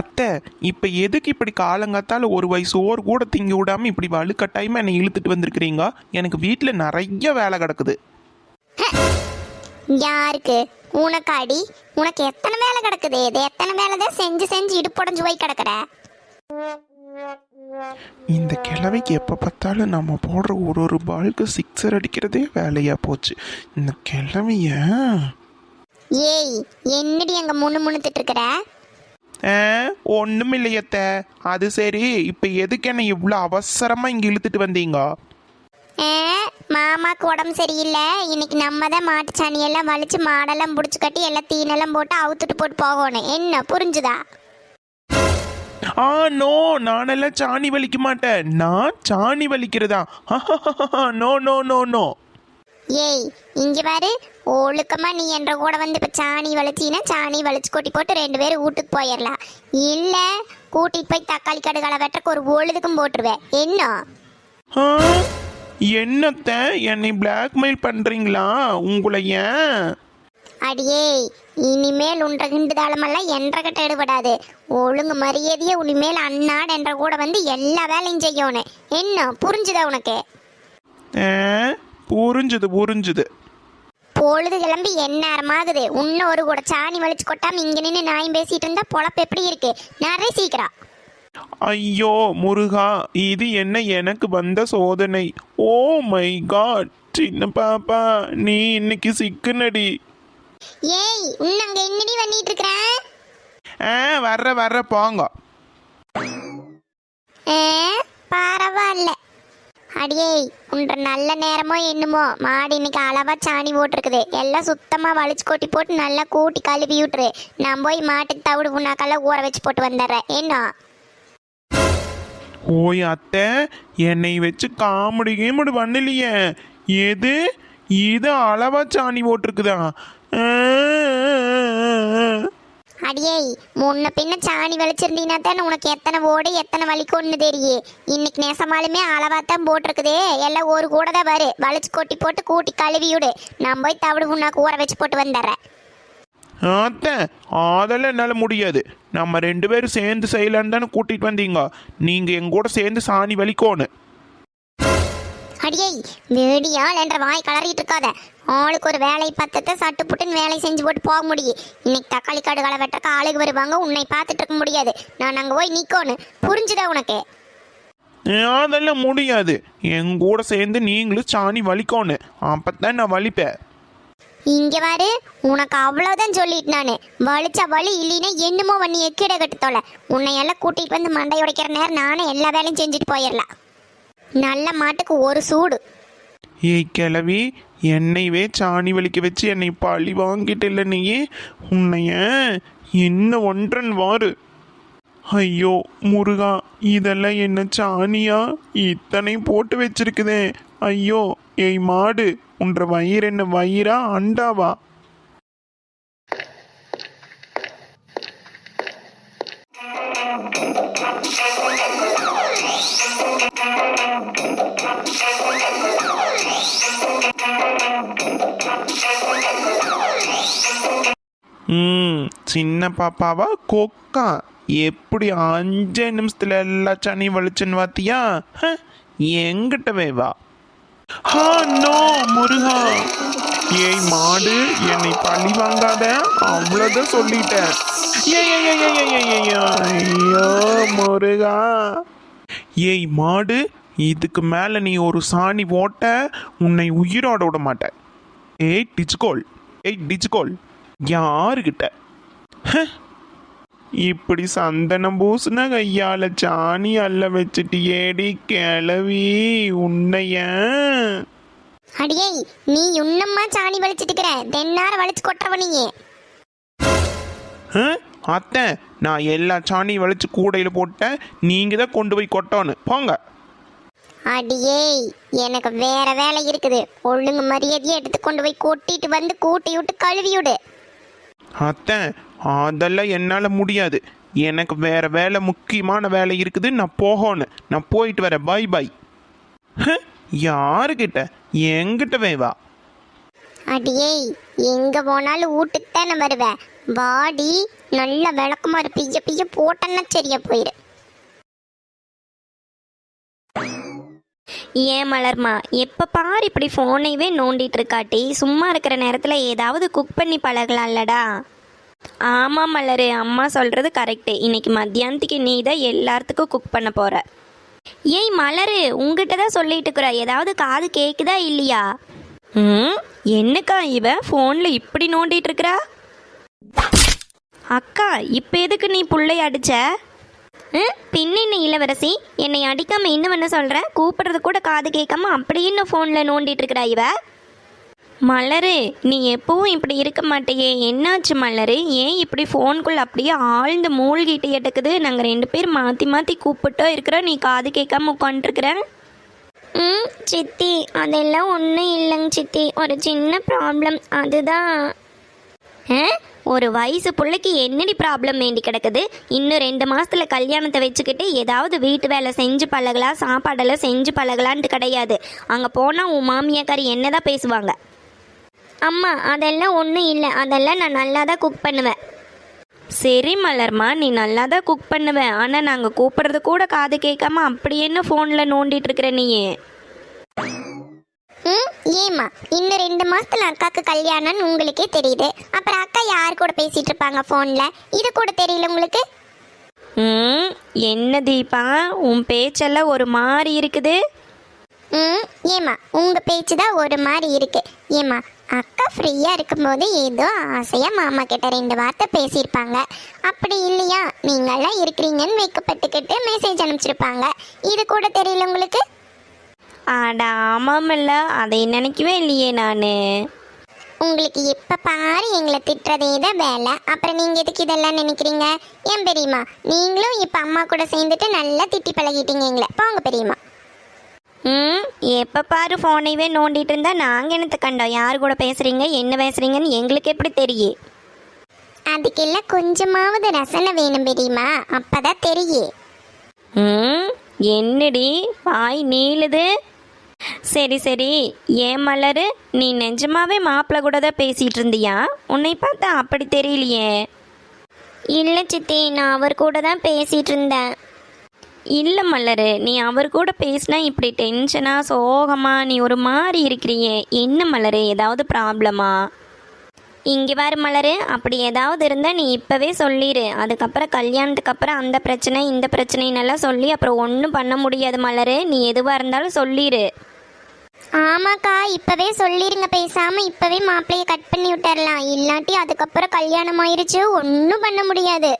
அத்தை இப்போ எதுக்கு இப்படி காலங்காத்தால ஒரு வயசு ஓர் கூட திங்கி விடாம இப்படி வலுக்கட்டாயமா என்னை இழுத்துட்டு வந்திருக்கிறீங்க? எனக்கு வீட்டில் நிறைய வேலை கிடக்குது. யாருக்கு? உனக்கு அடி உனக்கு எத்தனை வேலை கிடக்குது? இது எத்தனை வேலை தான் செஞ்சு செஞ்சு இடுப்புடஞ்சு போய் கிடக்குற? இந்த கிழவைக்கு எப்போ பார்த்தாலும் நம்ம போடுற ஒரு ஒரு பாலுக்கு சிக்ஸர் அடிக்கிறதே வேலையாக போச்சு. இந்த கிழவைய? ஏய் என்னடி அங்க முன்னு முணுத்துட்டு இருக்கிற? ஒன்றும் இல்லையத்த அது சரி. இப்போ எதுக்கு என்ன இவ்வளோ அவசரமாக இங்கே இழுத்துட்டு வந்தீங்க? மாமாக்கு உடம்பு சரியில்லை. இன்னைக்கு நம்ம தான் மாட்டு சாணியெல்லாம் வலிச்சு மாடெல்லாம் பிடிச்சி கட்டி எல்லாம் தீனெல்லாம் போட்டு அவுத்துட்டு போட்டு போகணும். என்ன? புரிஞ்சுதா? ஆ நோ. நானெல்லாம் சாணி வலிக்க மாட்டேன். நான் சாணி வலிக்கிறதா? No no no no. ஏய் இங்க பாரு. ஒழுக்கமா நீ என்ற கூட வந்து இப்ப சாணி வலிச்சின்னா சாணி வலிச்சு கொட்டி போட்டு ரெண்டு பேரும் வீட்டுக்கு போயிடலாம். இல்ல கூட்டிட்டு போய் தக்காளி கடுகளை வெட்டக்கு ஒரு ஒழுதுக்கும் போட்டுருவேன். என்ன? என்னத்த? என்னை பிளாக்மெயில் பண்றீங்களா? உங்களை ஏன்? அடியே இனிமேல் உன்ற கிண்டு தாளமெல்லாம் என்ற கட்ட எடுபடாது. ஒழுங்கு மரியாதையே இனிமேல் அண்ணாடு என்ற கூட வந்து எல்லா வேலையும் செய்யணும் என்ன? புரிஞ்சுதா உனக்கு? புரிஞ்சுது புரிஞ்சுது. பொழுது கிளம்பி எந்நேரமாகுது. இன்னும் ஒரு கூட சாணி வலிச்சு கொட்டாம இங்க நின்று நாயும் பேசிட்டு இருந்தா பொழப்பு எப்படி இருக்கு? நிறைய சீக்கிரம். ஐயோ முருகா இது என்ன எனக்கு வந்த சோதனை? ஓ மை காட் சின்ன பாப்பா நீ இன்னைக்கு சிக்குனடி. ஏய் இன்னும் அங்க என்னடி பண்ணிட்டு இருக்கிற? ஆ வர்ற வர்ற போங்க. ஆ, பரவாயில்ல. அடியே உன்ற நல்ல நேரமோ என்னமோ மாடு இன்னைக்கு அளவா சாணி போட்டிருக்குது. எல்லாம் சுத்தமா வலிச்சு கொட்டி போட்டு நல்லா கூட்டி கழுவி விட்டுரு. நான் போய் மாட்டுக்கு தவிடு புண்ணாக்கெல்லாம் ஊற வச்சு போட்டு வந்துடுறேன். என்ன? ஓய் அத்தை என்னை வச்சு காமெடி கீமெடி பண்ணலையே. எது? இது அளவா சாணி போட்டிருக்குதா? ஆ, அடியே முன்ன பின்ன சாணி வலிச்சிருந்தீங்கன்னா தானே உனக்கு எத்தனை ஓடு எத்தனை வலிக்கும்னு தெரியே. இன்னைக்கு நெசமாலுமே அளவாக தான் போட்டிருக்குதே. எல்லாம் ஒரு கூட தான் வரு. வலிச்சு கொட்டி போட்டு கூட்டி கழுவி விடு. நான் போய் தவிடு புண்ணாக்கு ஊற வச்சு போட்டு வந்துடுறேன். அத்தை அதெல்லாம் என்னால் முடியாது. நம்ம ரெண்டு பேரும் சேர்ந்து செய்யலான்னு தானே கூட்டிகிட்டு வந்தீங்க. நீங்கள் எங்கூட சேர்ந்து சாணி வலிக்கோன்னு. அடியே வெடியால் என்ற வாய் கலறிட்டு இருக்காத. ஆளுக்கு ஒரு வேலை பத்தத்தை சட்டு புட்டுன்னு வேலை செஞ்சு போட்டு போக முடியும் இன்னைக்கு தக்காளி காடுகளை வெட்டக்க ஆளுக்கு வருவாங்க உன்னை பார்த்துட்டு இருக்க முடியாது. நான் அங்கே போய் நிற்கணும் புரிஞ்சுதா உனக்கு? அதெல்லாம் முடியாது. எங்க கூட சேர்ந்து நீங்களும் சாணி வலிக்கோணும் அப்பதான் நான் வலிப்பேன். இங்க பாரு உனக்கு அவ்வளவுதான் சொல்லிட்டு நானு. வலிச்சா வலி இல்லைன்னா என்னமோ பண்ணி எக்கிட கட்டுத்தோல உன்னை எல்லாம் கூட்டிட்டு வந்து மண்டை உடைக்கிற நேரம் நானே எல்லா வேலையும் செஞ்சுட்டு போயிடலாம் நல்ல மாட்டுக்கு ஒரு சூடு. ஏய் கிளவி என்னைவே சாணி வலிக்க வச்சு என்னை பழி வாங்கிட்டு இல்லை உன்னைய என்ன ஒன்றன் வாரு. ஐயோ முருகா இதெல்லாம் என்ன சாணியா? இத்தனை போட்டு வச்சிருக்குதே. ஐயோ ஏய் மாடு உன்ற வயிறு என்ன வயிறா அண்டாவா? சின்ன பாப்பாவா? கொக்கா. எப்படி அஞ்சே நிமிஷத்துல எல்லா சனியும் வலிச்சுன்னு பார்த்தியா ஹ, எங்கிட்டவே வா ஹா நோ முருகா. ஏய் மாடு என்னை பழி வாங்காத. அவ்வளோதான் சொல்லிட்டேன். ஐயோ முருகா. ஏய் மாடு இதுக்கு மேலே நீ ஒரு சாணி ஓட்ட உன்னை உயிரோட விட மாட்டேன் ஏய் டிச்சுகோல். ஏய் டிச்சுகோல். யாருக்கிட்ட இப்படி சந்தனம் பூசுன கையால சாணி அல்ல வச்சுட்டு ஏடி கிளவி உன்னைய. அடியே நீ இன்னும்மா சாணி வலிச்சிட்டு இருக்கிற தென்னார வலிச்சு கொட்டுறவ நீ ஹ, அத்தை நான் எல்லா சாணியும் வலிச்சு கூடையில் போட்டேன். நீங்கள் தான் கொண்டு போய் கொட்டோன்னு. போங்க. அடியே எனக்கு வேற வேலை இருக்குது. ஒழுங்கு மரியாதையை எடுத்து கொண்டு போய் கூட்டிட்டு வந்து கூட்டி விட்டு கழுவி விடு அத்தை அதெல்லாம் என்னால் முடியாது. எனக்கு வேற வேலை முக்கியமான வேலை இருக்குது. நான் போகணும் நான் போயிட்டு வரேன். பாய் பாய் யாருக்கிட்ட எங்கிட்ட வா அடியே எங்க போனாலும் வீட்டுக்கு தானே வருவேன் வாடி நல்ல விளக்கமா இரு. பிய பிய போட்டேன்னா சரியா போயிரு. ஏன் மலர்மா எப்போ பார் இப்படி ஃபோனைவே நோண்டிட்டு இருக்காட்டி சும்மா இருக்கிற நேரத்தில் ஏதாவது குக் பண்ணி பழகலாம்லடா. ஆமாம் மலரு அம்மா சொல்கிறது கரெக்டு இன்னைக்கு மத்தியானத்துக்கு நீ தான் எல்லாத்துக்கும் குக் பண்ண போகிற ஏய் மலரு உங்ககிட்ட தான் சொல்லிட்டு இருக்கிற. ஏதாவது காது கேட்குதா இல்லையா? ம்? என்னக்கா இவன் ஃபோனில் இப்படி நோண்டிட்டு இருக்கிறா அக்கா இப்போ எதுக்கு நீ புள்ளை அடிச்ச? ம், பின்ன என்ன இளவரசி? என்னை அடிக்காம இன்னும் என்ன சொல்ற? கூப்பிடுறது கூட காது கேட்காம அப்படியே இன்னும் ஃபோனில் நோண்டிட்டு இருக்கிறா இவ. மலரு நீ எப்பவும் இப்படி இருக்க மாட்டேயே. என்னாச்சு மலரு? ஏன் இப்படி ஃபோனுக்குள்ள அப்படியே ஆழ்ந்து மூழ்கிட்டு எட்டக்குது நாங்கள் ரெண்டு பேர் மாற்றி மாற்றி கூப்பிட்டோ இருக்கிறோம். நீ காது கேட்காம உட்காந்துருக்குற ம் சித்தி. அதெல்லாம் ஒன்றும் இல்லைங்க சித்தி. ஒரு சின்ன ப்ராப்ளம் அதுதான். ஒரு வயசு பிள்ளைக்கு என்னடி ப்ராப்ளம் வேண்டி கிடக்குது? இன்னும் ரெண்டு மாசத்துல கல்யாணத்தை வச்சுக்கிட்டு ஏதாவது வீட்டு வேலை செஞ்சு பழகலாம் சாப்பாடெல்லாம் செஞ்சு பழகலான்ட்டு கிடையாது. அங்கே போனால் உன் மாமியாக்காரி என்னதான் பேசுவாங்க? அம்மா அதெல்லாம் ஒன்றும் இல்லை. அதெல்லாம் நான் நல்லா தான் குக் பண்ணுவேன். சரி மலர்மா நீ நல்லா தான் குக் பண்ணுவேன். ஆனால் நாங்கள் கூப்பிட்றது கூட காது கேட்காம அப்படி என்ன ஃபோனில் நோண்டிட்டு இருக்கிற நீயே? ம் ஏம்மா இன்னும் ரெண்டு மாசத்துல அக்காக்கு கல்யாணம்னு உங்களுக்கே தெரியுது. அப்புறம் அக்கா யார் கூட பேசிட்டு இருப்பாங்க ஃபோனில் இது கூட தெரியல உங்களுக்கு? ம் என்ன தீபா உன் பேச்செல்லாம் ஒரு மாதிரி இருக்குது? ம் ஏம்மா உங்க பேச்சு தான் ஒரு மாதிரி இருக்கு. ஏம்மா அக்கா ஃப்ரீயா இருக்கும்போது ஏதோ ஆசையா மாமா கிட்ட ரெண்டு வார்த்தை பேசியிருப்பாங்க. அப்படி இல்லையா? நீங்களாம் இருக்கிறீங்கன்னு வைக்கப்பட்டுக்கிட்டு மெசேஜ் அனுப்பிச்சிருப்பாங்க. இது கூட தெரியல உங்களுக்கு? ஆட ஆமாமல்ல. அதை நினைக்கவே இல்லையே நான். உங்களுக்கு எப்ப பாரு எங்களை திட்டுறதே தான் வேலை. அப்புறம் நீங்க எதுக்கு இதெல்லாம் நினைக்கிறீங்க? ஏன் பெரியம்மா? நீங்களும் இப்ப அம்மா கூட சேர்ந்துட்டு நல்லா திட்டி பழகிட்டீங்க எங்களை. போங்க பெரியம்மா. ம் எப்போ பாரு ஃபோனைவே நோண்டிட்டு இருந்தா நாங்கள் என்னத்தை கண்டோம்? யார் கூட பேசுகிறீங்க என்ன பேசுகிறீங்கன்னு எங்களுக்கு எப்படி தெரியும் அதுக்கெல்லாம் கொஞ்சமாவது ரசனை வேணும் பெரியம்மா. அப்பதான் தெரியும் ம் என்னடி? வாய் நீளுது. சரி சரி. ஏன் மலரு? நீ நிஜமாவே மாப்பிள்ளை கூட தான் பேசிகிட்டு இருந்தியா? உன்னை பார்த்தா அப்படி தெரியலையே. இல்லை சித்தி நான் அவர் கூட தான் பேசிட்டு இருந்தேன். இல்லை மலரு நீ அவர் கூட பேசினா இப்படி டென்ஷனா சோகமா நீ ஒரு மாதிரி இருக்கிறியே. என்ன மலரு ஏதாவது ப்ராப்ளமா இங்கே பாரு மலரு அப்படி ஏதாவது இருந்தால் நீ இப்போவே சொல்லிடு அதுக்கப்புறம் கல்யாணத்துக்கு அப்புறம் அந்த பிரச்சனை இந்த பிரச்சனைன்னெல்லாம் சொல்லி அப்புறம் ஒன்றும் பண்ண முடியாது மலரு. நீ எதுவாக இருந்தாலும் சொல்லிடு ஆமாக்கா இப்பவே சொல்லிருங்க பேசாம இப்பவே மாப்பிள்ளைய கட் பண்ணி விட்டுறலாம். இல்லாட்டி அதுக்கப்புறம் கல்யாணம் ஆயிருச்சு ஒன்றும் பண்ண முடியாது.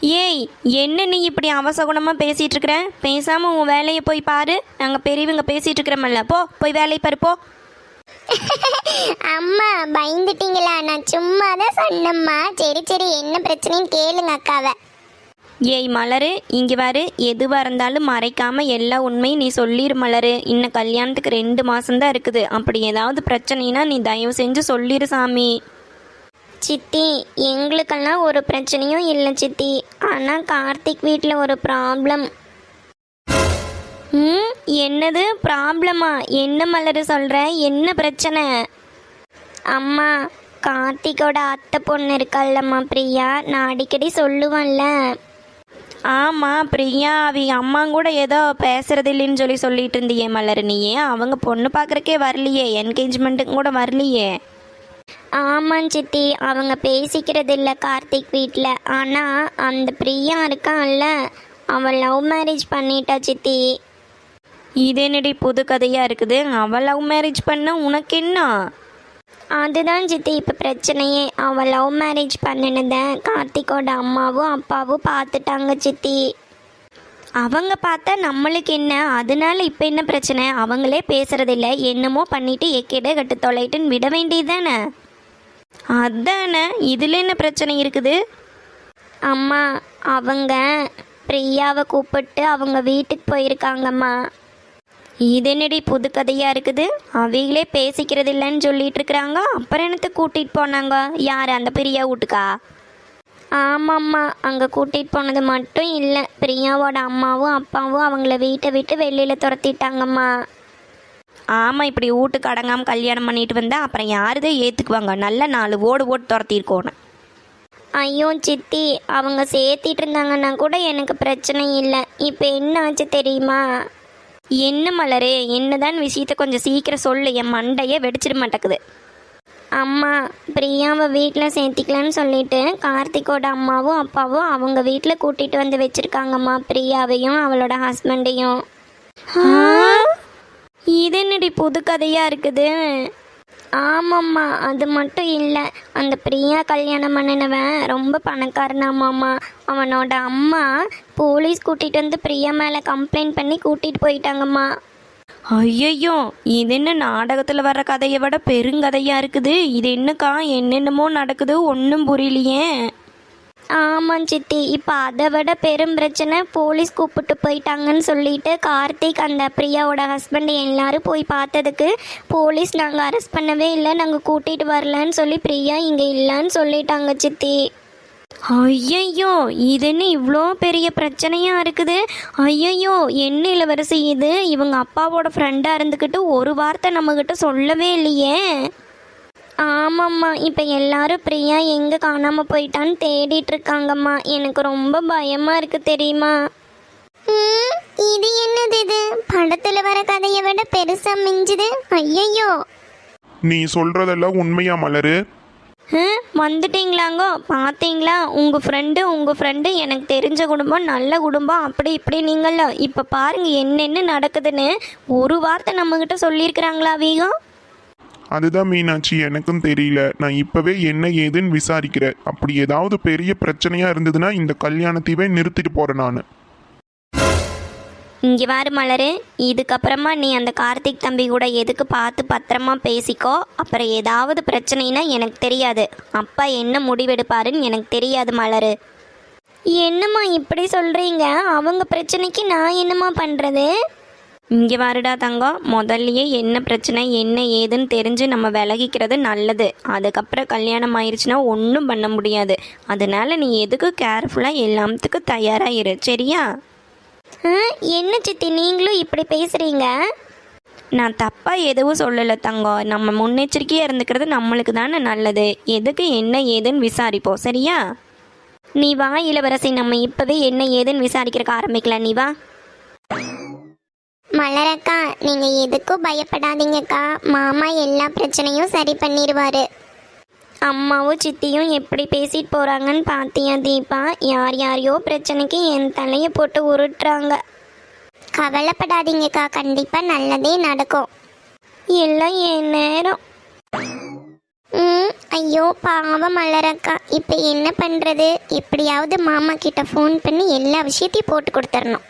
ஏய் என்ன நீ இப்படி அவசகுணமாக பேசிகிட்டு இருக்கிற பேசாமல் உன் வேலையை போய் பாரு. நாங்கள் பெரியவங்க பேசிகிட்டு இருக்கிறோமல்ல போ போய் வேலையை பாரு போ. அம்மா பயந்துட்டீங்களா? நான் சும்மா தான் சொன்னம்மா. சரி சரி என்ன பிரச்சனைன்னு கேளுங்க அக்காவை. ஏய் மலரு இங்கே பாரு எதுவாக இருந்தாலும் மறைக்காம எல்லா உண்மையும் நீ சொல்லிடு மலரு. இன்னும் கல்யாணத்துக்கு ரெண்டு மாசம்தான் இருக்குது. அப்படி ஏதாவது பிரச்சனைனா நீ தயவு செஞ்சு சொல்லிடு சாமி. சித்தி எங்களுக்கெல்லாம் ஒரு பிரச்சனையும் இல்லை சித்தி. ஆனால் கார்த்திக் வீட்டில் ஒரு ப்ராப்ளம் ம் என்னது? ப்ராப்ளமா என்ன மலரு சொல்கிற என்ன பிரச்சனை? அம்மா கார்த்திக்கோட அத்தை பொண்ணு இருக்கால்லம்மா பிரியா. நான் அடிக்கடி சொல்லுவேன்ல. ஆமாம் பிரியா அவங்க அம்மா கூட ஏதோ பேசுறது இல்லைன்னு சொல்லி சொல்லிட்டு இருந்தியே மலரு நீயே அவங்க பொண்ணு பார்க்குறக்கே வரலையே? என்கேஜ்மெண்ட்டுக்கு கூட வரலையே? ஆமாம் சித்தி அவங்க பேசிக்கிறது இல்லை கார்த்திக் வீட்டில் ஆனால் அந்த பிரியா இருக்கான்ல அவள் லவ் மேரேஜ் பண்ணிட்டா சித்தி. இது என்னடி புது கதையாக இருக்குது? அவள் லவ் மேரேஜ் பண்ண உனக்கு என்ன? அதுதான் சித்தி இப்போ பிரச்சனையே. அவள் லவ் மேரேஜ் பண்ணினதை கார்த்திகோட அம்மாவும் அப்பாவும் பார்த்துட்டாங்க சித்தி அவங்க பார்த்தா நம்மளுக்கு என்ன? அதனால இப்போ என்ன பிரச்சனை? அவங்களே பேசுறதில்ல. என்னமோ பண்ணிட்டு எக்கேட கட்டு தொலைட்டுன்னு விட வேண்டியதுதானே? அதானே? இதில் என்ன பிரச்சனை இருக்குது? அம்மா அவங்க பிரியாவை கூப்பிட்டு அவங்க வீட்டுக்கு போயிருக்காங்கம்மா. இது என்னடி புது கதையாக இருக்குது? அவங்களே பேசிக்கிறது இல்லைன்னு சொல்லிட்டு இருக்கிறாங்க அப்புறம் என்னத்தை கூட்டிகிட்டு போனாங்க? யார்? அந்த பிரியா வீட்டுக்கா? ஆமாம்மா. அங்கே கூட்டிகிட்டு போனது மட்டும் இல்லை. பிரியாவோட அம்மாவும் அப்பாவும் அவங்கள வீட்டை விட்டு வெளியில் துரத்திட்டாங்கம்மா. ஆமாம் இப்படி வீட்டுக்கு அடங்காமல் கல்யாணம் பண்ணிட்டு வந்தா அப்புறம் யாருதே ஏற்றுக்குவாங்க நல்ல நாலு ஓடு ஓட்டு துரத்திருக்கோன்னு. ஐயோ சித்தி. அவங்க சேர்த்திட்டு இருந்தாங்கன்னா கூட எனக்கு பிரச்சனை இல்லை. இப்போ என்ன ஆச்சு தெரியுமா? என்ன மலரே என்னதான் விஷயத்த கொஞ்சம் சீக்கிரம் சொல்லு என் மண்டையே வெடிச்சிட மாட்டேக்குது அம்மா பிரியாவை வீட்டில் சேர்த்திக்கலான்னு சொல்லிட்டு கார்த்திக்கோட அம்மாவும் அப்பாவும் அவங்க வீட்டில் கூட்டிகிட்டு வந்து வச்சுருக்காங்கம்மா பிரியாவையும் அவளோட ஹஸ்பண்டையும் இது என்னடி புது கதையாக இருக்குது? ஆமாம்மா அது மட்டும் இல்லை. அந்த பிரியா கல்யாணம் பண்ணினவன் ரொம்ப பணக்காரனாமாம்மா அவனோட அம்மா போலீஸ் கூட்டிகிட்டு வந்து பிரியா மேலே கம்ப்ளைண்ட் பண்ணி கூட்டிகிட்டு போயிட்டாங்கம்மா. ஐயையோ இது என்ன நாடகத்தில் வர்ற கதையை விட பெருங்கதையாக இருக்குது? இது என்னக்கா என்னென்னமோ நடக்குது ஒன்றும் புரியலையே. ஆமாம் சித்தி. இப்போ அதை விட பெரும் பிரச்சனை போலீஸ் கூப்பிட்டு போயிட்டாங்கன்னு சொல்லிட்டு கார்த்திக் அந்த பிரியாவோட ஹஸ்பண்ட் எல்லாரும் போய் பார்த்ததுக்கு போலீஸ் நாங்கள் அரெஸ்ட் பண்ணவே இல்லை நாங்கள் கூட்டிகிட்டு வரலன்னு சொல்லி பிரியா இங்கே இல்லைன்னு சொல்லிட்டாங்க சித்தி. ஐயையோ இது என்ன இவ்வளோ பெரிய பிரச்சனையாக இருக்குது? ஐயையோ என்ன இளவரசி இது? இவங்க அப்பாவோட ஃப்ரெண்டாக இருந்துக்கிட்டு ஒரு வார்த்தை நம்மக்கிட்ட சொல்லவே இல்லையே. ஆமாம்மா இப்போ எல்லாரும் பிரியா எங்கே காணாமல் போயிட்டான்னு தேடிட்டு இருக்காங்கம்மா எனக்கு ரொம்ப பயமாக இருக்கு தெரியுமா? இது என்னது இது? படத்தில் வர கதையை விட பெருசாக மிஞ்சுது? ஐயையோ. நீ சொல்றதெல்லாம் உண்மையா மலரு? ஹம், வந்துட்டீங்களாங்கோ? பார்த்தீங்களா உங்கள் ஃப்ரெண்டு உங்கள் ஃப்ரெண்டு எனக்கு தெரிஞ்ச குடும்பம் நல்ல குடும்பம் அப்படி இப்படி நீங்கள இப்போ பாருங்க என்னென்ன நடக்குதுன்னு ஒரு வார்த்தை நம்மக்கிட்ட சொல்லியிருக்கிறாங்களா வீகம்? அதுதான் மீனாட்சி எனக்கும் தெரியல. நான் இப்போவே என்ன ஏதுன்னு விசாரிக்கிறேன். அப்படி ஏதாவது பெரிய பிரச்சனையாக இருந்ததுன்னா இந்த கல்யாணத்தையே நிறுத்திட்டு போகிறேன் நான். இங்கே வாரு மலரு. இதுக்கப்புறமா நீ அந்த கார்த்திக் தம்பி கூட எதுக்கு பார்த்து பத்திரமா பேசிக்கோ. அப்புறம் ஏதாவது பிரச்சனைனா எனக்கு தெரியாது. அப்பா என்ன முடிவெடுப்பாருன்னு எனக்கு தெரியாது மலரு. என்னம்மா இப்படி சொல்கிறீங்க அவங்க பிரச்சனைக்கு நான் என்னம்மா பண்ணுறது இங்கே வாருடா தங்கம் முதல்லயே என்ன பிரச்சனை என்ன ஏதுன்னு தெரிஞ்சு நம்ம விலகிக்கிறது நல்லது. அதுக்கப்புறம் கல்யாணம் ஆயிடுச்சுன்னா ஒன்றும் பண்ண முடியாது. அதனால நீ எதுக்கு கேர்ஃபுல்லாக எல்லாத்துக்கும் தயாராக இரு சரியா என்ன சித்தி நீங்களும் இப்படி பேசுகிறீங்க நான் தப்பாக எதுவும் சொல்லலை தங்கம் நம்ம முன்னெச்சரிக்கையாக இருந்துக்கிறது நம்மளுக்கு தானே நல்லது. எதுக்கு என்ன ஏதுன்னு விசாரிப்போம். சரியா? நீ வா இளவரசி நம்ம இப்போவே என்ன ஏதுன்னு விசாரிக்கிறக்க ஆரம்பிக்கலாம் நீ வா. மலரக்கா நீங்கள் எதுக்கும் பயப்படாதீங்கக்கா. மாமா எல்லா பிரச்சனையும் சரி பண்ணிடுவாரு அம்மாவும் சித்தியும் எப்படி பேசிட்டு போகிறாங்கன்னு பார்த்தியா தீபா? யார் யாரையோ பிரச்சனைக்கு என் தலையை போட்டு உருட்டுறாங்க. கவலைப்படாதீங்கக்கா கண்டிப்பாக நல்லதே நடக்கும். எல்லாம் என் நேரம். ம் ஐயோ பாவம் மலரக்கா. இப்போ என்ன பண்ணுறது எப்படியாவது மாமா கிட்ட ஃபோன் பண்ணி எல்லா விஷயத்தையும் போட்டு கொடுத்துடணும்